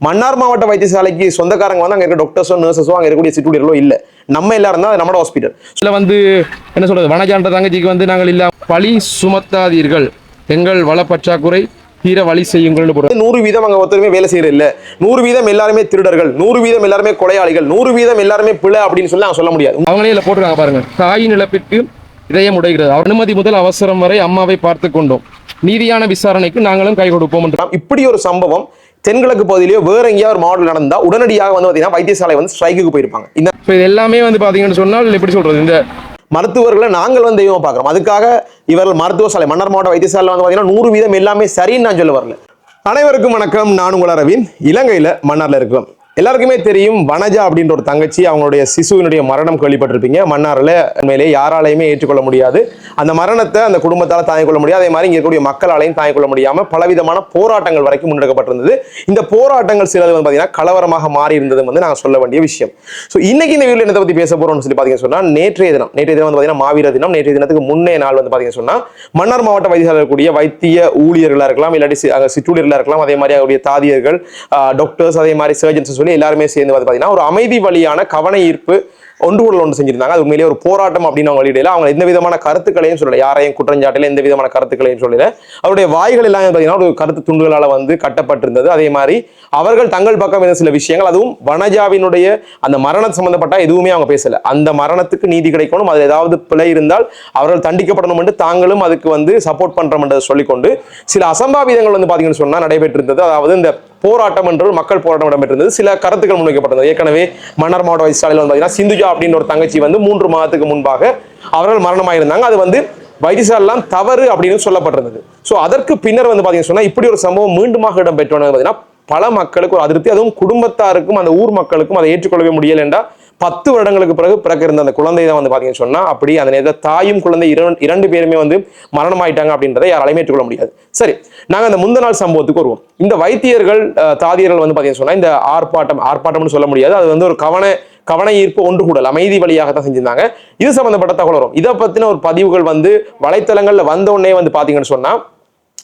மன்னார் மாவட்ட வைத்தியசாலைக்கு சொந்தக்காரங்க வந்து அங்க இருக்க டாக்டர்ஸோ நர்சஸோ அங்க இருக்கக்கூடிய சிட்டுடிகளோ இல்ல. நம்ம எல்லாரும் தான் நம்மளோட ஹாஸ்பிட்டல் இதுல வந்து என்ன சொல்றது வனஜாண்ட தங்கச்சிக்கு வந்து நாங்கள் இல்ல பழி சுமத்தாதீர்கள். எங்கள் வள பற்றாக்குறை தீர வழி செய்யுங்கள்னு போடுறோம் நூறு வீதம் அங்க ஒருத்தருமே வேலை செய்யறது இல்ல. நூறு வீதம் எல்லாருமே திருடர்கள் நூறு வீதம் எல்லாருமே கொலையாளிகள் நூறு வீதம் எல்லாருமே பிழை அப்படின்னு சொல்லி நான் சொல்ல முடியாது. அவங்களே இதுல போட்டிருக்காங்க பாருங்க. தாயின் இழப்பிற்கு இதயம் உடைகிறது. அனுமதி முதல் அவசரம் வரை அம்மாவை பார்த்து கொண்டோம். நீதியான விசாரணைக்கு நாங்களும் கை கொடுப்போம் இப்படி ஒரு சம்பவம் தென்கிழக்கு பகுதியிலேயோ வேற எங்கேயாவது ஒரு மாவட்டம் நடந்தா உடனடியாக வந்து பாத்தீங்கன்னா வைத்தியசாலை வந்து ஸ்ட்ரைக்குக்கு போயிருப்பாங்க. இந்த இது எல்லாமே வந்து பாத்தீங்கன்னு சொன்னால் எப்படி சொல்றது? இந்த மருத்துவர்களை நாங்கள் வந்து தெய்வம் பார்க்குறோம். அதுக்காக இவர்கள் மருத்துவ சாலை மன்னர் மாவட்ட வைத்தியசாலை வந்து பார்த்தீங்கன்னா நூறு வீதம் எல்லாமே சரின்னு நான் சொல்ல வரல. அனைவருக்கும் வணக்கம். நான் உங்கள் அரவிந்த். இலங்கையில் மன்னார்ல இருக்கிறோம். எல்லாருக்குமே தெரியும் வனஜா அப்படின்ற ஒரு தங்கச்சி அவங்களுடைய சிசுவினுடைய மரணம் கேள்விப்பட்டிருப்பீங்க. மன்னாரில் உண்மையிலே யாராலையுமே ஏற்றுக்கொள்ள முடியாது. அந்த மரணத்தை அந்த குடும்பத்தால் தாங்கிக் கொள்ள முடியாது. அதே மாதிரி இங்கே இருக்கக்கூடிய மக்களாலையும் தாங்கிக் கொள்ள முடியாமல் பலவிதமான போராட்டங்கள் வரைக்கும் முன்னெடுக்கப்பட்டிருந்தது இந்த போராட்டங்கள் சிலது வந்து பார்த்தீங்கன்னா கலவரமாக மாறி இருந்தது வந்து நாங்கள் சொல்ல வேண்டிய விஷயம். ஸோ இன்னைக்கு இந்த வீடியோ என்னத்தை பற்றி பேச போறோம்னு சொல்லி பார்த்தீங்கன்னு சொன்னால் நேற்றைய தினம் நேற்றைய தினம் வந்து பார்த்தீங்கன்னா மாவீர தினம். நேற்றைய தினத்துக்கு முன்னே நாள் வந்து பார்த்தீங்கன்னு சொன்னால் மன்னார் மாவட்ட வைத்தியசாலை இருக்கக்கூடிய வைத்திய ஊழியர்களாக இருக்கலாம் இல்லாட்டி சிற்றூழியர்களாக இருக்கலாம். அதே மாதிரி அவருடைய தாதியர்கள் டாக்டர்ஸ் அதே மாதிரி சர்ஜன்ஸ் சொல்லி எல்லாருமே சேர்ந்து வந்து பார்த்தீங்கன்னா ஒரு அமைதி வழியான கவன ஈர்ப்பு ஒன்று கூடல் ஒன்று செஞ்சிருந்தாங்க. அது உண்மையிலேயே ஒரு போராட்டம் அப்படின்னு அவங்க வெளியிடல. அவங்க எந்த விதமான கருத்துக்களையும் சொல்லல. யாரையும் குற்றஞ்சாட்டில எந்த விதமான கருத்துக்களையும் சொல்லல. அவருடைய வாய்கள் எல்லாம் பார்த்தீங்கன்னா ஒரு கருத்து துண்டுகளால் வந்து கட்டப்பட்டிருந்தது. அதே மாதிரி அவர்கள் தங்கள் பக்கம் இருந்த சில விஷயங்கள் அதுவும் வனஜாவினுடைய அந்த மரணம் சம்பந்தப்பட்ட எதுவுமே அவங்க பேசல. அந்த மரணத்துக்கு நீதி கிடைக்கணும். அது ஏதாவது பிழை இருந்தால் அவர்கள் தண்டிக்கப்படணும் என்று தாங்களும் அதுக்கு வந்து சப்போர்ட் பண்றோம் என்றதை சொல்லிக்கொண்டு சில அசம்பாவிதங்கள் வந்து பார்த்தீங்கன்னு சொன்னா நடைபெற்றிருந்தது. அதாவது இந்த போராட்டம் என்று மக்கள் போராட்டம் இடம்பெற்றிருந்தது. சில கருத்துக்கள் முன்வைக்கப்பட்டது ஏற்கனவே மன்னர் மாவட்ட வைத்தியசாலையில் வந்து பார்த்தீங்கன்னா சிந்துஜா அப்படின்னு ஒரு தங்கச்சி வந்து மூன்று மாதத்துக்கு முன்பாக அவர்கள் மரணமாயிருந்தாங்க. அது வந்து வைத்தியசாலாம் தவறு அப்படின்னு சொல்லப்பட்டிருந்தது. ஸோ அதற்கு பின்னர் வந்து பார்த்தீங்கன்னு சொன்னால் இப்படி ஒரு சம்பவம் மீண்டுமாக இடம்பெற்றோன்னு பார்த்தீங்கன்னா பல மக்களுக்கு ஒரு அதிருப்தி அதுவும் குடும்பத்தாருக்கும் அந்த ஊர் மக்களுக்கும் அதை ஏற்றுக்கொள்ளவே முடியல என்றால் பத்து வருடங்களுக்கு பிறகு பிறகு இருந்த அந்த குழந்தை தான் வந்து பார்த்தீங்கன்னு சொன்னால் அப்படி அந்த நேரத்தில் தாயும் குழந்தை இரண்டு இரண்டு பேருமே வந்து மரணமாயிட்டாங்க அப்படின்றத யாராலையுமே ஏற்றுக்கொள்ள முடியாது. சரி நாங்கள் அந்த முந்த நாள் சம்பவத்துக்கு வருவோம். இந்த வைத்தியர்கள் தாதியர்கள் வந்து பார்த்தீங்கன்னு சொன்னால் இந்த ஆர்ப்பாட்டம் ஆர்ப்பாட்டம்னு சொல்ல முடியாது. அது வந்து ஒரு கவன கவன ஈர்ப்பு ஒன்று கூடல் அமைதி வழியாக தான் செஞ்சிருந்தாங்க. இது சம்பந்தப்பட்ட தகவல் வரும். இதை பற்றின ஒரு பதிவுகள் வந்து வலைத்தளங்களில் வந்த உடனே வந்து பார்த்தீங்கன்னு சொன்னால்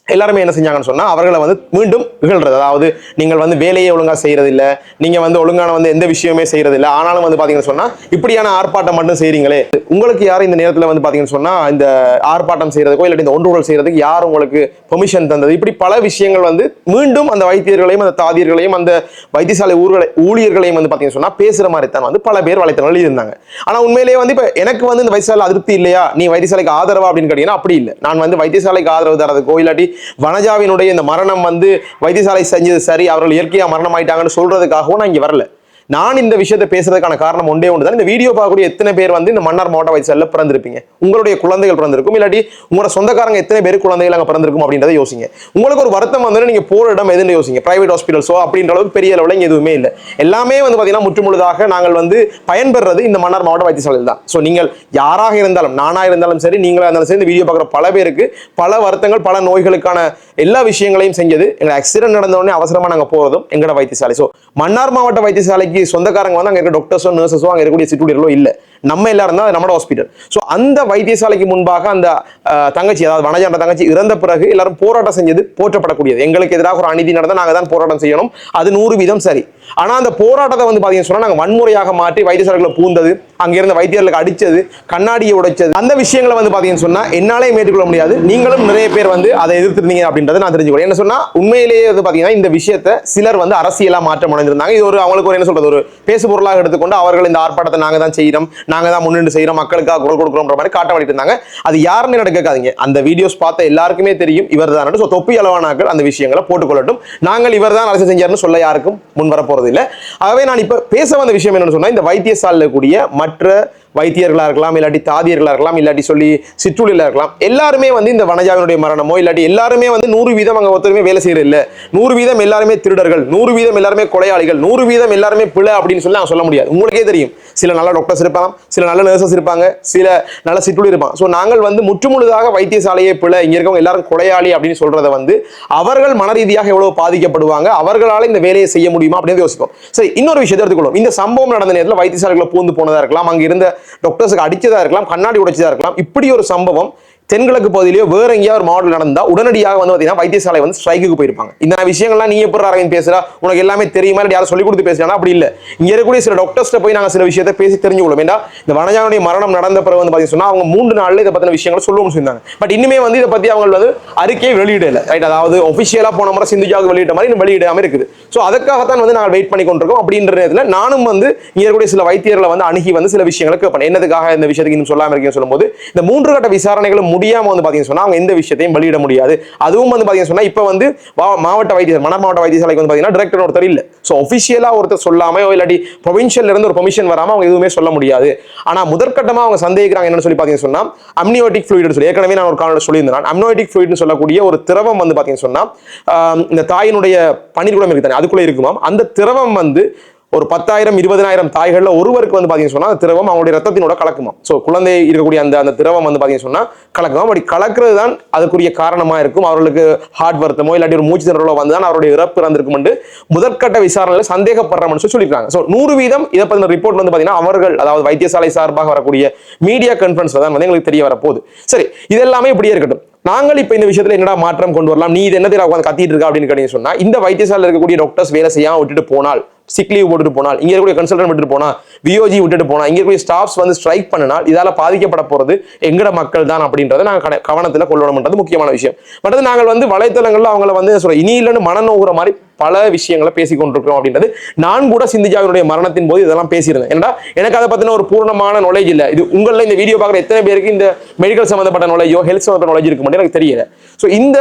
எல்லாருமே என்ன செஞ்சாங்கன்னு சொன்னால் அவர்களை வந்து மீண்டும் இகழ்றது. அதாவது நீங்கள் வந்து வேலையை ஒழுங்காக செய்கிறதில்ல நீங்கள் வந்து ஒழுங்கான வந்து எந்த விஷயமே செய்கிறதில்ல ஆனாலும் வந்து பார்த்தீங்கன்னு சொன்னால் இப்படியான ஆர்ப்பாட்டம் மட்டும் செய்கிறீங்களே உங்களுக்கு யாரும் இந்த நேரத்தில் வந்து பார்த்தீங்கன்னு சொன்னால் இந்த ஆர்ப்பாட்டம் செய்கிறதுக்கோ இல்லாட்டி இந்த ஒன்றுகள் செய்கிறதுக்கு யார் உங்களுக்கு பெர்மிஷன் தந்தது? இப்படி பல விஷயங்கள் வந்து மீண்டும் அந்த வைத்தியர்களையும் அந்த தாதியர்களையும் அந்த வைத்தியசாலை ஊர்களை ஊழியர்களையும் வந்து பார்த்தீங்கன்னு சொன்னால் பேசுகிற மாதிரி தான் வந்து பல பேர் வலைத்தளங்கள் இருந்தாங்க. ஆனால் உண்மையிலேயே வந்து இப்போ எனக்கு வந்து இந்த வைத்தியசாலை அதிருப்தி இல்லையா? நீ வைத்தியசாலைக்கு ஆதரவா அப்படின்னு கேட்டீங்கன்னா அப்படி இல்லை. நான் வந்து வைத்தியசாலைக்கு ஆதரவு தரதுக்கோ இல்லாட்டி வனஜாவினுடைய இந்த மரணம் வந்து வைத்தியசாலை செஞ்சது சரி அவர்கள் இயற்கையா மரணம் ஆயிட்டாங்கன்னு சொல்றதுக்காகவும் நான் இங்கே வரல. நான் இந்த விஷயத்தை பேசுறதுக்கான காரணம் ஒன்றே ஒன்று தான் இந்த வீடியோ பார்க்கக்கூடிய எத்தனை பேர் வந்து இந்த மன்னார் மாவட்ட வைத்தியசாலையில் பிறந்திருப்பீங்க? உங்களுடைய குழந்தைகள் பிறந்திருக்கும். இல்லாட்டி உங்களோட சொந்தக்காரங்க எத்தனை பேர் குழந்தைகள் அங்கே பிறந்திருக்கும் அப்படின்றத யோசிங்க. உங்களுக்கு ஒரு வருத்தம் வந்து நீங்கள் போகிற இடம் எதுன்னு யோசிங்க. பிரைவேட் ஹாஸ்பிட்டல்ஸோ அப்படின்ற அளவுக்கு பெரிய அளவில் இங்கே எதுவுமே இல்லை. எல்லாமே வந்து பார்த்தீங்கன்னா முற்றுமுழுதாக நாங்கள் வந்து பயன்பெறது இந்த மன்னார் மாவட்ட வைத்தியசாலையில் தான். ஸோ நீங்கள் யாராக இருந்தாலும் நானாக இருந்தாலும் சரி நீங்களாக இருந்தாலும் சரி இந்த வீடியோ பார்க்குற பல பேருக்கு பல வருத்தங்கள் பல நோய்களுக்கான எல்லா விஷயங்களையும் செஞ்சது. எங்களை ஆக்சிடென்ட் நடந்தோடனே அவசரமாக நாங்கள் போகிறதும் எங்களோட வைத்தியசாலை. ஸோ மன்னார் மாவட்ட வைத்தியசாலைக்கு சொந்தக்காரங்க வந்து அங்க இருக்க டாக்டர்ஸோ நர்சஸோ அங்கே இருக்கக்கூடிய சிட்டுடியர்களோ இல்ல. நம்ம எல்லாரும் தான் அது நம்மளோட ஹாஸ்பிட்டல் ஸோ அந்த வைத்தியசாலைக்கு முன்பாக அந்த தங்கச்சி அதாவது வனஜாண்ட தங்கச்சி இறந்த பிறகு எல்லாரும் போராட்டம் செஞ்சது போற்றப்படக்கூடியது. எங்களுக்கு எதிராக ஒரு அநீதி நடந்தால் நாங்கள் தான் போராட்டம் செய்யணும். அது நூறு வீதம் சரி. ஆனா அந்த போராட்டத்தை வந்து பார்த்தீங்கன்னா சொன்னா நாங்க வன்முறையாக மாற்றி வைத்தியசாலைகளை பூந்தது அங்கிருந்த வைத்தியர்களுக்கு அடிச்சது கண்ணாடியை உடைச்சது. அந்த விஷயங்களை வந்து பார்த்தீங்கன்னா சொன்னா என்னாலே மேற்கொள்ள முடியாது. நீங்களும் நிறைய பேர் வந்து அதை எதிர்த்திருந்தீங்க அப்படின்றத நான் தெரிஞ்சுக்கிறேன். என்ன சொன்னால் உண்மையிலேயே வந்து பாத்தீங்கன்னா இந்த விஷயத்தை சிலர் வந்து அரசியலாக மாற்றம் அடைஞ்சிருந்தாங்க. இது ஒரு அவங்களுக்கு ஒரு என்ன சொல்றது ஒரு பேசு பொருளாக எடுத்துக்கொண்டு அவர்கள் இந்த ஆர்ப்பாட்டத்தை நாங்க தான் செய்கிறோம் நாங்க தான் முன்னின்று செய்யறோம் மக்களுக்காக குரல் கொடுக்குறோம்ன்ற மாதிரி காட்ட பண்ணிட்டு இருந்தாங்க. அது யாருன்னு நடக்காதீங்க அந்த வீடியோஸ் பார்த்த எல்லாருக்குமே தெரியும் இவர் தான் ஸோ தொப்பி அளவானாக்கள் அந்த விஷயங்களை போட்டுக்கொள்ளட்டும். நாங்கள் இவர் தான் அரசு செஞ்சார்னு சொல்ல யாருக்கும் முன் வர போறது இல்லை ஆகவே நான் இப்போ பேச வந்த விஷயம் என்னன்னு சொன்னா இந்த வைத்தியசாலையில் கூடிய மற்ற வைத்தியர்களாக இருக்கலாம் இல்லாட்டி தாதியர்களாக இருக்கலாம் இல்லாட்டி சொல்லி சிற்றுளில இருக்கலாம் எல்லாருமே வந்து இந்த வனஜாவினுடைய மரணமோ இல்லாட்டி எல்லாருமே வந்து நூறு வீதம் அங்கே ஒருத்தருமே வேலை செய்யறது இல்லை. நூறு வீதம் எல்லாருமே திருடர்கள் நூறு வீதம் எல்லாருமே கொலையாளிகள் நூறு வீதம் எல்லாருமே பிழை அப்படின்னு சொல்லி நான் சொல்ல முடியாது. உங்களுக்கே தெரியும். சில நல்ல டாக்டர்ஸ் இருப்பாங்க சில நல்ல நர்சஸ் இருப்பாங்க சில நல்ல சிற்றுளி இருப்பாங்க. ஸோ நாங்கள் வந்து முற்றுமுழுதாக வைத்தியசாலையை பிழை இங்கே இருக்கவங்க எல்லாரும் கொலையாளி அப்படின்னு சொல்கிறத வந்து அவர்கள் மன ரீதியாக எவ்வளோ பாதிக்கப்படுவாங்க அவர்களால் இந்த வேலையை செய்ய முடியுமா அப்படின்னு யோசிப்போம். சரி இன்னொரு விஷயத்தை எடுத்துக்கொள்ளும் இந்த சம்பவம் நடந்த நேரத்தில் வைத்தியசாலைகளை பூந்து போனதாக இருக்கலாம் அங்கே இருந்த டாக்டர்ஸுக்கு அடித்ததாக இருக்கலாம் கண்ணாடி உடைச்சதாக இருக்கலாம். இப்படி ஒரு சம்பவம் தென்கிழக்கு பகுதியிலேயோ வேற எங்கேயாவது ஒரு மாவட்டம் நடந்தால் உடனடியாக வந்து பார்த்தீங்கன்னா வைத்தியசாலை வந்து ஸ்ட்ரைக்கு போயிருப்பாங்க. இந்த விஷயங்கள்லாம் நீ எப்படி அரவிந்த் பேசுறா? உனக்கு எல்லாமே தெரியுமா? இல்லை யாரும் சொல்லி கொடுத்து பேசுறானா? அப்படி இல்லை. இங்கே இருக்கக்கூடிய சில டாக்டர்ஸ்ட்ட போய் நாங்கள் சில விஷயத்தை பேசி தெரிஞ்சுக்கொள்ளும் ஏன்னா இந்த வனஜாவுடைய மரணம் நடந்த பிறகு வந்து பார்த்தீங்கன்னா சொன்னால் அவங்க மூன்று நாளில் இதை பற்றின விஷயங்களை சொல்லுவோம்னு சொன்னாங்க பட் இன்னுமே வந்து இதை பற்றி அவங்க வந்து அறிக்கையை வெளியிடல. ரைட் அதாவது ஒஃபிஷியலாக போன முறை சிந்துஜாவுக்கு வெளியிட்ட மாதிரி இன்னும் வெளியிடாமல் இருக்குது. ஸோ அதுக்காகத்தான் வந்து நாங்கள் வெயிட் பண்ணி கொண்டிருக்கோம். அப்படின்ற நேரத்தில் நானும் வந்து இங்கே இருக்கக்கூடிய சில வைத்தியர்களை வந்து அணுகி வந்து சில விஷயங்களை கேட்பேன். என்னதுக்காக இந்த விஷயத்துக்கு இன்னும் சொல்லாமல் இருக்கீங்கன்னு சொல்லும்போது இந்த மூன்று கட்ட விசாரணைகளும் முடியாமல் வந்து பார்த்தீங்கன்னு சொன்னால் அவங்க எந்த விஷயத்தையும் வெளியிட முடியாது. அதுவும் வந்து பார்த்தீங்கன்னு சொன்னால் இப்போ வந்து வா- மாவட்ட வைத்தியர் மண மாவட்ட வைத்தியசாலைக்கு வந்து பார்த்தீங்கன்னா டிரெக்டர் ஒருத்தர் இல்லை ஸோ ஒஃபிஷியலா ஒருத்தர் சொல்லாமல் இல்லாட்டி ப்ரொவின்ஷியல்ல இருந்து ஒரு பெர்மிஷன் வராமல் அவங்க எதுவுமே சொல்ல முடியாது. ஆனால் முதற்கட்டமாக அவங்க சந்தேகிக்கிறாங்க என்னன்னு சொல்லி பார்த்தீங்கன்னு சொன்னால் அம்னியோட்டிக் ஃப்ளூயிட் சொல்லி. ஏற்கனவே நான் ஒரு காலையில் சொல்லியிருந்தேன். அம்னியோட்டிக் ஃப்ளூயிட்னு சொல்லக்கூடிய ஒரு திரவம் வந்து பார்த்தீங்கன்னு சொன்னால் இந்த தாயினுடைய பன்னீர் குடம் அதுக்குள்ளே தானே இருக்குமாம். அந்த திரவம் வந்து ஒரு பத்தாயிரம் இருபதனாயிரம் தாய்களில் ஒருவருக்கு வந்து பார்த்தீங்கன்னு சொன்னால் அந்த திரவம் அவங்களுடைய ரத்தத்தினோட கலக்குமா? ஸோ குழந்தை இருக்கக்கூடிய அந்த அந்த திரவம் வந்து பார்த்தீங்கன்னு சொன்னால் கலக்குமா? அப்படி கலக்கிறது தான் அதுக்குரிய காரணமாக இருக்கும். அவர்களுக்கு ஹார்ட் வருத்தமோ இல்லாட்டி ஒரு மூச்சு திணறலோ வந்து தான் அவருடைய இறப்பு இறந்திருக்கும் முதற்கட்ட விசாரணையில் சந்தேகப்படுறோம்னு சொல்லி சொல்லியிருக்காங்க. ஸோ நூறு வீதம் இதை பற்றின ரிப்போர்ட் வந்து பார்த்தீங்கன்னா அவர்கள் அதாவது வைத்தியசாலை சார்பாக வரக்கூடிய மீடியா கான்ஃபரன்ஸில் தான் வந்து எங்களுக்கு தெரிய வரப்போகுது. சரி இதெல்லாமே இப்படியே இருக்கட்டும். நாங்கள் இப்போ இந்த விஷயத்தில் என்னடா மாற்றம் கொண்டு வரலாம்? நீ இது என்ன உட்காந்து கத்திட்டு இருக்கா அப்படின்னு கேட்டீங்க சொன்னா இந்த வைத்தியசாலையில் இருக்கக்கூடிய டாக்டர்ஸ் வேலை செய்யாமல் விட்டுட்டு போனால் சிக் லீவ் போட்டுட்டு போனால் இங்கே இருக்கக்கூடிய கன்சல்டன்ட் விட்டுட்டு போனால் விஓஜி விட்டுட்டு போனால் இங்கே இருக்கக்கூடிய ஸ்டாஃப்ஸ் வந்து ஸ்ட்ரைக் பண்ணினால் இதால பாதிக்கப்பட போகிறது எங்கட மக்கள் தான் அப்படின்றத நாங்கள் கவனத்தில் கொள்ளணும்ன்றது முக்கியமான விஷயம். மற்றது நாங்கள் வந்து வலைத்தளங்களில் அவங்கள வந்து சொல்கிறோம் இனி இல்லைன்னு மனநோகுற மாதிரி பல விஷயங்களை பேசி கொண்டிருக்கிறோம் அப்படின்றது. நான் கூட சிந்திஜாவினுடைய மரணத்தின் போது இதெல்லாம் பேசியிருந்தேன். ஏன்னா எனக்கு அதை பற்றின ஒரு பூர்ணமான நாலேஜ் இல்லை. இது உங்களில் இந்த வீடியோ பார்க்குற எத்தனை பேருக்கு இந்த மெடிக்கல் சம்மந்தப்பட்ட நாலேஜோ ஹெல்த் சம்மந்தப்பட்ட நாலேஜ் இருக்க மட்டும் எனக்கு தெரியல. ஸோ இந்த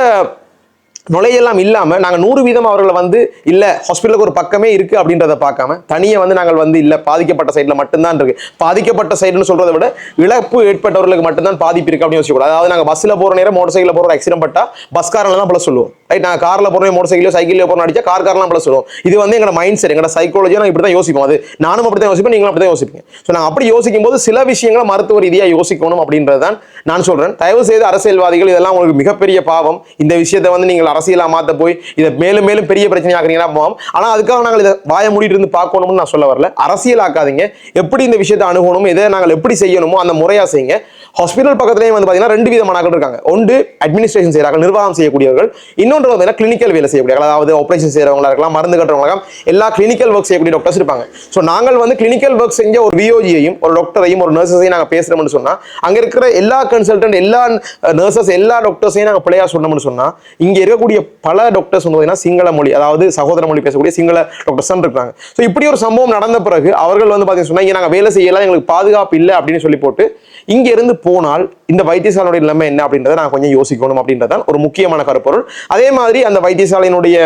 நுழையெல்லாம் இல்லாமல் நாங்கள் நூறு வீதம் அவர்களை வந்து இல்லை ஹாஸ்பிட்டலுக்கு ஒரு பக்கமே இருக்குது அப்படின்றத பார்க்காம தனியாக வந்து நாங்கள் வந்து இல்லை பாதிக்கப்பட்ட சைடில் மட்டும்தான் இருக்கு. பாதிக்கப்பட்ட சைடுன்னு சொல்கிறத விட இழப்பு ஏற்பட்டவர்களுக்கு மட்டும்தான் பாதிப்பு இருக்குது அப்படின்னு வச்சுக்கூடாது அதாவது நாங்கள் பஸ்ஸில் போகிற நேரம் மோட்டர் சைக்கிளில் போகிற ஆக்சிடென்ட் பட்டா பஸ்காரன்ல தான் பல சொல்லுவோம். ரைட் நாங்கள் காரில் போகிறோம் மோட்டர் சைக்கிளோ சைக்கிளில் போறோம் அடிச்சா கார் கார்லாம் பல சொல்லுவோம். இது வந்து எங்களோட மைண்ட் செட் எங்களோட சைக்காலஜியாக நாங்கள் இப்படி தான் யோசிப்போம். அது நானும் அப்படி தான் யோசிப்பேன் நீங்களும் அப்படி தான் யோசிப்பீங்க. ஸோ நான் அப்படி யோசிக்கும் போது சில விஷயங்களை மருத்துவ ரீதியாக யோசிக்கணும் அப்படின்றது தான் நான் சொல்கிறேன் தயவு செய்து அரசியல்வாதிகள் இதெல்லாம் உங்களுக்கு மிகப்பெரிய பாவம். இந்த விஷயத்தை வந்து நீங்கள் அரசியலாக மாற்ற போய் இதை மேலும் மேலும் பெரிய பிரச்சனை போவோம். ஆனால் அதுக்காக நாங்கள் இதை வாய மூடிட்டு இருந்து பார்க்கணும்னு நான் சொல்ல வரல. அரசியல் ஆக்காதீங்க எப்படி இந்த விஷயத்தை அணுகணும் இதை நாங்கள் எப்படி செய்யணுமோ அந்த முறையாக செய்யுங்க. ஹாஸ்பிட்டல் பக்கத்துலேயும் வந்து பார்த்தீங்கன்னா ரெண்டு விதமானாக்கள் இருக்காங்க. ஒன்று அட்மினிஸ்ட்ரேஷன் செய்கிறாங்க நிர்வாகம் செய்யக்கூடியவர்கள். இன்னொன்று வந்து கிளினிக்கல் வேலை செய்யக்கூடிய அதாவது ஆப்ரேஷன் செய்கிறவங்களா இருக்கலாம் மருந்து கட்டுறவங்களாம் எல்லா கிளினிக்கல் ஒர்க் செய்யக்கூடிய டாக்டர்ஸ் இருப்பாங்க. ஸோ நாங்கள் வந்து கிளினிக்கல் ஒர்க் செஞ்ச ஒரு விஓஜியையும் ஒரு டாக்டரையும் ஒரு நர்சஸையும் நாங்கள் பேசுகிறோம்னு சொன்னால் அங்கே இருக்கிற எல்லா கன்சல்டன்ட் எல்லா நர்சஸ் எல்லா டாக்டர்ஸையும் நாங்கள் பிள்ளையா சொன்னோம்னு சொன்னால் இங்கே இருக்கக்கூடிய பல டாக்டர்ஸ் வந்து பார்த்தீங்கன்னா சிங்கள மொழி அதாவது சகோதர மொழி பேசக்கூடிய சிங்கள டாக்டர்ஸ் தான் இருக்காங்க. ஸோ இப்படி ஒரு சம்பவம் நடந்த பிறகு அவர்கள் வந்து பார்த்தீங்கன்னா சொன்னால் இங்கே நாங்கள் வேலை செய்யலாம் எங்களுக்கு பாதுகாப்பு இல்லை அப்படின்னு சொல்லி போட்டு இங்கேருந்து போனால் இந்த வைத்தியசாலையுடைய நிலைமை என்ன அப்படின்றத நான் கொஞ்சம் யோசிக்கணும் அப்படின்றதான் ஒரு முக்கியமான கருப்பொருள். அதே மாதிரி அந்த வைத்தியசாலையினுடைய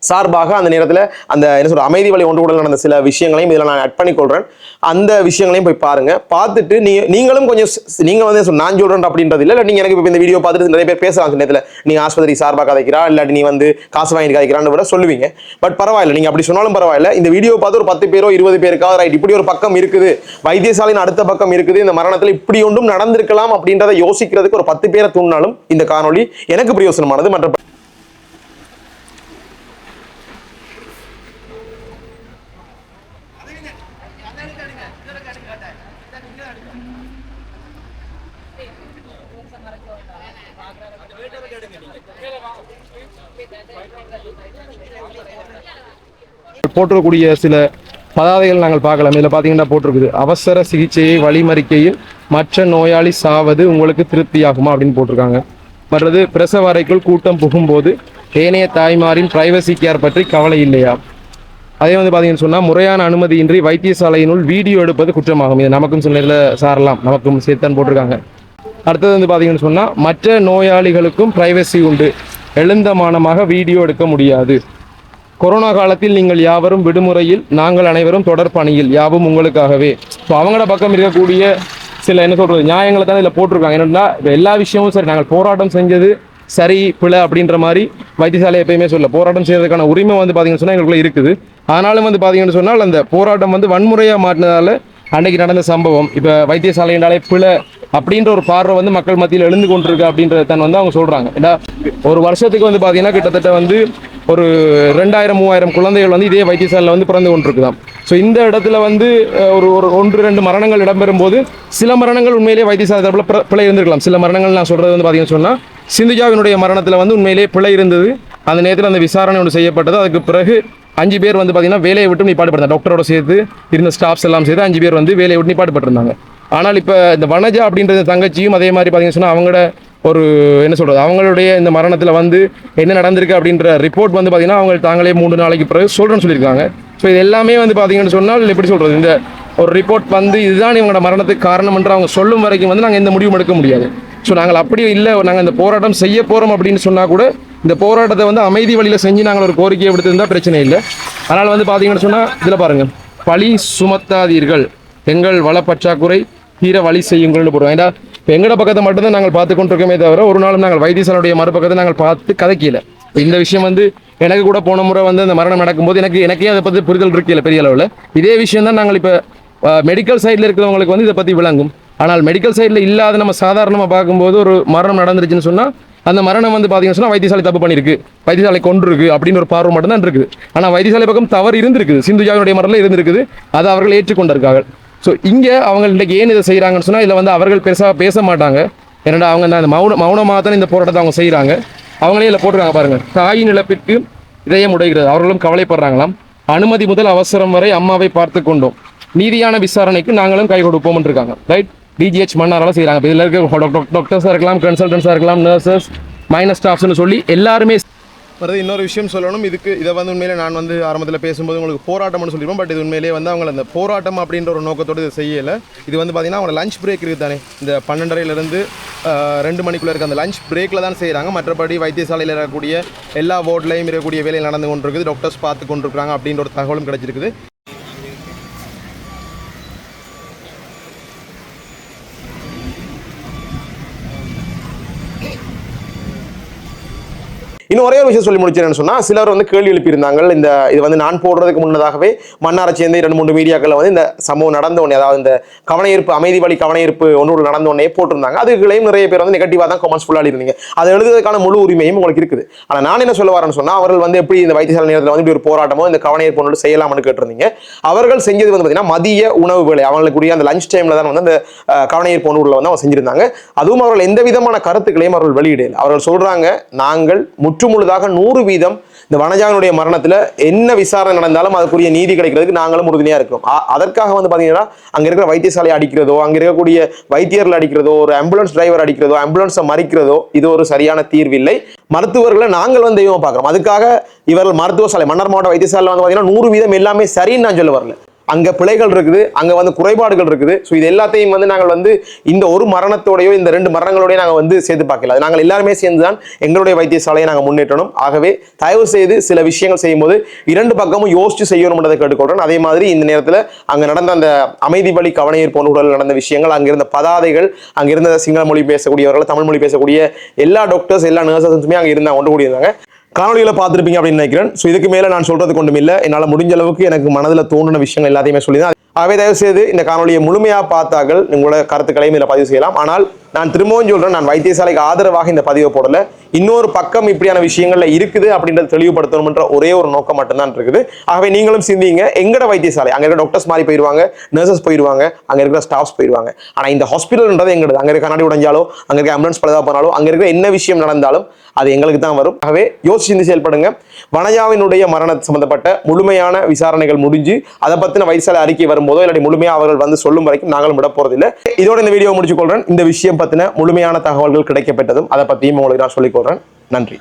சார்பாக அந்த நேரத்தில் அந்த என்ன சொல்ற அமைதி வழி ஒன்று கூட நடந்த சில விஷயங்களையும் இதில் நான் ஆட் பண்ணிக்கொள்கிறேன் அந்த விஷயங்களையும் போய் பாருங்க. பார்த்துட்டு நீ நீங்களும் கொஞ்சம் ஸ்- நீங்க வந்து நான் சொல்றேன் அப்படின்றது இல்லை இல்லை நீங்க எனக்கு இப்போ இந்த வீடியோ பார்த்துட்டு நிறைய பேர் பேசுகிறாங்க நேரத்தில். நீ ஆஸ்பத்திரி சார்பாக கதைக்கிறா இல்லாட்டி நீ வந்து காசு வாங்கி கதைக்கிறான்னு கூட சொல்லுவீங்க. பட் பரவாயில்ல நீங்க அப்படி சொன்னாலும் பரவாயில்ல. இந்த வீடியோ பார்த்து ஒரு பத்து பேரோ இருபது பேருக்காவது ரைட் இப்படி ஒரு பக்கம் இருக்குது. வைத்தியசாலையின் அடுத்த பக்கம் இருக்குது. இந்த மரணத்தில் இப்படி ஒன்றும் நடந்திருக்கலாம் அப்படின்றத யோசிக்கிறதுக்கு ஒரு பத்து பேரை தூண்டினாலும் இந்த காணொளி எனக்கு பிரயோசனமானது. மற்ற போட்டிருக்கக்கூடிய சில பதாதைகள் நாங்கள் பார்க்கலாம். இதில் பார்த்தீங்கன்னா போட்டிருக்குது. அவசர சிகிச்சையை வழிமறிக்கையில் மற்ற நோயாளி சாவது உங்களுக்கு திருப்தியாகுமா அப்படின்னு போட்டிருக்காங்க. மற்றது பிரசவ அறைக்குள் கூட்டம் புகும்போது ஏனைய தாய்மாரின் பிரைவசி கேர் பற்றி கவலை இல்லையா? அதே வந்து பார்த்தீங்கன்னு சொன்னால் முறையான அனுமதியின்றி வைத்தியசாலையினுள் வீடியோ எடுப்பது குற்றமாகும். இது நமக்கும் சில நேரத்தில் சாரலாம். நமக்கும் சேர்த்தான் போட்டிருக்காங்க. அடுத்தது வந்து பார்த்தீங்கன்னு சொன்னால் மற்ற நோயாளிகளுக்கும் பிரைவசி உண்டு. எழுந்தமானமாக வீடியோ எடுக்க முடியாது. கொரோனா காலத்தில் நீங்கள் யாவரும் விடுமுறையில் நாங்கள் அனைவரும் தொடர் பணியில் யாவும் உங்களுக்காகவே. ஸோ அவங்களோட பக்கம் இருக்கக்கூடிய சில என்ன சொல்கிறது நியாயங்களை தான் இதில் போட்டிருக்காங்க. என்னென்னா எல்லா விஷயமும் சரி நாங்கள் போராட்டம் செஞ்சது சரி பிழை அப்படின்ற மாதிரி வைத்தியசாலை எப்பயுமே சொல்ல போராட்டம் செய்யறதுக்கான உரிமை வந்து பார்த்தீங்கன்னு சொன்னால் எங்களுக்குள்ள இருக்குது. ஆனாலும் வந்து பார்த்தீங்கன்னு சொன்னால் அந்த போராட்டம் வந்து வன்முறையாக மாட்டினதால அன்னைக்கு நடந்த சம்பவம் இப்போ வைத்தியசாலையினாலே பிழை அப்படின்ற ஒரு பார்வை வந்து மக்கள் மத்தியில் எழுந்து கொண்டிருக்கு அப்படின்றத தன் வந்து அவங்க சொல்றாங்க. ஏன்னா ஒரு வருஷத்துக்கு வந்து பார்த்தீங்கன்னா கிட்டத்தட்ட வந்து ஒரு ரெண்டாயிரம் மூவாயிரம் குழந்தைகள் வந்து இதே வைத்தியசாலையில் வந்து பிறந்து கொண்டிருக்குதான் ஸோ இந்த இடத்துல வந்து ஒரு ஒரு ஒன்று ரெண்டு மரணங்கள் இடம்பெறும் போது சில மரணங்கள் உண்மையிலேயே வைத்தியசாலை தரப்பில் பிழை இருந்திருக்கலாம். சில மரணங்கள் நான் சொல்கிறது வந்து பார்த்தீங்கன்னு சொன்னால் சிந்துஜாவினுடைய மரணத்தில் வந்து உண்மையிலேயே பிழை இருந்தது. அந்த நேரத்தில் அந்த விசாரணை ஒன்று செய்யப்பட்டது. அதுக்கு பிறகு அஞ்சு பேர் வந்து பார்த்தீங்கன்னா வேலையை விட்டு நிப்பாட்டுப்பட்டாங்க டாக்டரோட சேர்த்து இருந்த ஸ்டாஃப்ஸ் எல்லாம் சேர்த்து அஞ்சு பேர் வந்து வேலையை விட்டு நீ பாடுபட்டிருந்தாங்க ஆனால் இப்போ இந்த வனஜா அப்படின்றது தங்கச்சியும் அதே மாதிரி பார்த்தீங்கன்னு சொன்னால் அவங்களோட ஒரு என்ன சொல்கிறது அவங்களுடைய இந்த மரணத்தில் வந்து என்ன நடந்திருக்கு அப்படின்ற ரிப்போர்ட் வந்து பார்த்திங்கன்னா அவங்க தாங்களே மூணு நாளைக்கு பிறகு சொல்கிறேன்னு சொல்லியிருக்காங்க. ஸோ இது எல்லாமே வந்து பார்த்தீங்கன்னு சொன்னால் எப்படி சொல்கிறது இந்த ஒரு ரிப்போர்ட் வந்து இதுதான் இவங்களோட மரணத்துக்கு காரணம் என்று அவங்க சொல்லும் வரைக்கும் வந்து நாங்கள் எந்த முடிவும் எடுக்க முடியாது. ஸோ நாங்கள் அப்படியே இல்லை நாங்கள் இந்த போராட்டம் செய்ய போகிறோம் அப்படின்னு சொன்னால் கூட இந்த போராட்டத்தை வந்து அமைதி வழியில் செஞ்சு நாங்கள் ஒரு கோரிக்கையை விடுத்திருந்தால் பிரச்சனை இல்லை. அதனால் வந்து பார்த்தீங்கன்னு சொன்னால் இதில் பாருங்கள் பழி சுமத்தாதீர்கள். எங்கள் வள பற்றாக்குறை தீர வழி செய்யுங்கள்னு போடுவோம் ஏன்னா இப்போ எங்களோட பக்கத்தை மட்டும்தான் நாங்கள் பார்த்து கொண்டிருக்கோமே தவிர ஒரு நாளும் நாங்கள் வைத்தியசாலையுடைய மறுபக்கத்தை நாங்கள் பார்த்து கதைக்கல. இந்த விஷயம் வந்து எனக்கு கூட போன முறை வந்து அந்த மரணம் நடக்கும்போது எனக்கு எனக்கே அதை பற்றி புரிதல் இருக்கல பெரிய அளவில். இதே விஷயம் தான் நாங்கள் இப்போ மெடிக்கல் சைடில் இருக்கிறவங்களுக்கு வந்து இதை பற்றி விளங்கும். ஆனால் மெடிக்கல் சைடில் இல்லாத நம்ம சாதாரணமாக பார்க்கும்போது ஒரு மரணம் நடந்துருச்சுன்னு சொன்னால் அந்த மரணம் வந்து பார்த்தீங்கன்னு சொன்னால் வைத்தியசாலை தப்பு பண்ணியிருக்கு வைத்தியசாலை கொண்டிருக்கு அப்படின்னு ஒரு பார்வை மட்டும்தான் இருக்குது. ஆனால் வைத்தியசாலை பக்கம் தவறு இருந்திருக்குது. சிந்துஜாவினுடைய மரணம் இருந்திருக்குது. அதை அவர்கள் ஏற்றுக்கொண்டிருக்கார்கள். ஸோ இங்கே அவங்கள்ட்ட ஏன் இதை செய்கிறாங்கன்னு சொன்னால் இதில் வந்து அவர்கள் பெருசாக பேச மாட்டாங்க. ஏன்னா அவங்க இந்த மௌன மௌனமாக தான் இந்த போராட்டத்தை அவங்க செய்கிறாங்க அவங்களே இதில் போட்டுருக்காங்க பாருங்கள் தாயின் இழப்பிற்கு இதயம் உடைகிறது. அவர்களும் கவலைப்படுறாங்களாம். அனுமதி முதல் அவசரம் வரை அம்மாவை பார்த்து கொண்டோம். நீதியான விசாரணைக்கு நாங்களும் கை கொடுப்போம்னு இருக்காங்க ரைட் டிஜிஹெச் மன்னாரால் செய்கிறாங்க இதில் இருக்க டாக்டர்ஸாக இருக்கலாம் கன்சல்டன்ஸாக இருக்கலாம் நர்சஸ் மைனஸ் ஸ்டாஃப்ஸ்னு சொல்லி எல்லாருமே வருது இன்னொரு விஷயம் சொல்லணும். இதுக்கு இதை வந்து உண்மையிலே நான் வந்து ஆரம்பத்தில் பேசும்போது உங்களுக்கு போராட்டம்னு சொல்லியிருப்போம் பட் இது உண்மையிலேயே வந்து அவங்க அந்த போராட்டம் அப்படின்ற ஒரு நோக்கத்தோடு இதை செய்யலை. இது வந்து பார்த்தீங்கன்னா அவங்க லஞ்ச் பிரேக் இருக்குது தானே இந்த பன்னெண்டரைலேருந்து ரெண்டு மணிக்குள்ளே இருக்க அந்த லஞ்ச் பிரேக்கில் தான் செய்கிறாங்க மற்றபடி வைத்தியசாலையில் இருக்கக்கூடிய எல்லா வார்ட்லையும் இருக்கக்கூடிய வேலை நடந்து கொண்டிருக்குது. டாக்டர்ஸ் பார்த்து கொண்டிருக்கிறாங்க அப்படின்ற ஒரு தகவலும் கிடச்சிருக்குது. இன்னும் ஒரே ஒரு விஷயம் சொல்லி முடிச்சேன்னு சொன்னால் சிலர் வந்து கேள்வி எழுப்பியிருந்தாங்க. இந்த இது வந்து நான் போடுறதுக்கு முன்னதாகவே மன்னாரை சேர்ந்து இரண்டு மூன்று மீடியாக்களில் வந்து இந்த சம்பவம் நடந்த உடனே அதாவது இந்த கவனஈர்ப்பு அமைதி வழி கவனஈர்ப்பு ஒன்று நடந்த உடனே போட்டிருந்தாங்க. அதுக்குள்ளேயும் நிறைய பேர் வந்து நெகட்டிவாக தான் கமெண்ட்ஸ் ஃபுல்லாக இருந்தீங்க அதை எழுதுறதுக்கான முழு உரிமையும் உங்களுக்கு இருக்குது. ஆனால் நான் என்ன சொல்ல வரேன்னு சொன்னால் அவர்கள் வந்து எப்படி இந்த வைத்தியசாலை நேரத்தில் வந்து இப்படி ஒரு போராட்டமோ இந்த கவனஈர்ப்பு ஒன்று செய்யலாம்னு கேட்டிருந்தீங்க. அவர்கள் செஞ்சது வந்து பார்த்தீங்கன்னா மதிய உணவு வேலை. அவங்களுக்குரிய அந்த லஞ்ச் டைமில் தான் வந்து அந்த அஹ், கவனஈர்ப்பு ஒன்று வந்து அவங்க செஞ்சிருந்தாங்க. அதுவும் அவர்கள் எந்த விதமான கருத்துக்களையும் அவர்கள் வெளியிடல. அவர்கள் சொல்கிறாங்க நாங்கள் முற்று முற்றுமுழுதாக நூறு வீதம் இந்த வனஜானுடைய மரணத்தில் என்ன விசாரணை நடந்தாலும் அதுக்குரிய நீதி கிடைக்கிறதுக்கு நாங்களும் உறுதுணையாக இருக்கிறோம். அதற்காக வந்து பார்த்தீங்கன்னா அங்கே இருக்கிற வைத்தியசாலை அடிக்கிறதோ அங்கே இருக்கக்கூடிய வைத்தியர்கள் அடிக்கிறதோ ஒரு ஆம்புலன்ஸ் டிரைவர் அடிக்கிறதோ ஆம்புலன்ஸை மறிக்கிறதோ இது ஒரு சரியான தீர்வில்லை. மருத்துவர்களை நாங்கள் வந்து தெய்வம் பார்க்குறோம். அதுக்காக இவர்கள் மருத்துவ சாலை மன்னர் மாவட்ட வைத்தியசாலை வந்து பார்த்தீங்கன்னா நூறு வீதம் எல்லாமே சரின்னு நான் சொல்ல வரல. அங்கே பிழைகள் இருக்குது அங்கே வந்து குறைபாடுகள் இருக்குது. ஸோ இது எல்லாத்தையும் வந்து நாங்கள் வந்து இந்த ஒரு மரணத்தோடையோ இந்த ரெண்டு மரணங்களோடய நாங்கள் வந்து சேர்த்து பார்க்கல. அது நாங்கள் எல்லாருமே சேர்ந்து தான் எங்களுடைய வைத்தியசாலையை நாங்கள் முன்னேற்றணும். ஆகவே தயவு செய்து சில விஷயங்கள் செய்யும்போது இரண்டு பக்கமும் யோசிச்சு செய்யணும்ன்றதை கேட்டுக்கொள்றேன். அதே மாதிரி இந்த நேரத்தில் அங்கே நடந்த அந்த அமைதி வழி கவனையீர்ப்பு உடல் நடந்த விஷயங்கள் அங்கிருந்த பதாதைகள் அங்கிருந்த சிங்கள மொழி பேசக்கூடியவர்கள் தமிழ் மொழி பேசக்கூடிய எல்லா டாக்டர்ஸ் எல்லா நர்சஸுமே அங்கே இருந்தாங்க ஒன்று கூடியிருந்தாங்க. காணொலிகளை பார்த்துருப்பீங்க அப்படின்னு நினைக்கிறேன். ஸோ இதுக்கு மேலே நான் சொல்றது கொண்டும் இல்லை. என்னால் முடிஞ்ச அளவுக்கு எனக்கு மனதில் தோணுன விஷயங்கள் எல்லாத்தையுமே சொல்லி தான் ஆகவே தயவு செய்து இந்த காணொலியை முழுமையாக பார்த்தார்கள் உங்களோட கருத்துக்களையும் இதில் பதிவு செய்யலாம். ஆனால் நான் திரும்பவும் சொல்கிறேன் நான் வைத்தியசாலைக்கு ஆதரவாக இந்த பதிவை போடல. இன்னொரு பக்கம் இப்படியான விஷயங்கள்ல இருக்குது அப்படின்றத தெளிவுபடுத்தணும்ன்ற ஒரே ஒரு நோக்கம் மட்டும்தான் இருக்குது. ஆகவே நீங்களும் சிந்திங்க எங்கட வைத்தியசாலை? அங்க இருக்கிற டாக்டர்ஸ் மாதிரி போயிடுவாங்க நர்சஸ் போயிடுவாங்க அங்க இருக்கிற ஸ்டாஃப்ஸ் போயிடுவாங்க ஆனா இந்த ஹாஸ்பிட்டல்ன்றது எங்களுது அங்க இருக்க கண்ணாடி உடைஞ்சாலோ அங்க இருக்க ஆம்புலன்ஸ் பழுதா போனாலும் அங்க இருக்கிற என்ன விஷயம் நடந்தாலும் அது எங்களுக்கு தான் வரும். ஆகவே யோசிச்சு செயல்படுங்க. வனஜாவினுடைய மரண சம்பந்தப்பட்ட முழுமையான விசாரணைகள் முடிஞ்சு அதை பத்தின வைத்தியசாலை அறிக்கை வரும்போதோ இல்லாட்டி முழுமையாக அவர்கள் வந்து சொல்லும் வரைக்கும் நாங்களும் விட போகிறதில்லை இதோட இந்த வீடியோ முடிச்சுக்கொள்றேன் இந்த விஷயம் பற்றின முழுமையான தகவல்கள் கிடைக்கப்பட்டதும் அதை பற்றியும் உங்களுக்கு நான் சொல்லிக்கொள்றேன் நன்றி.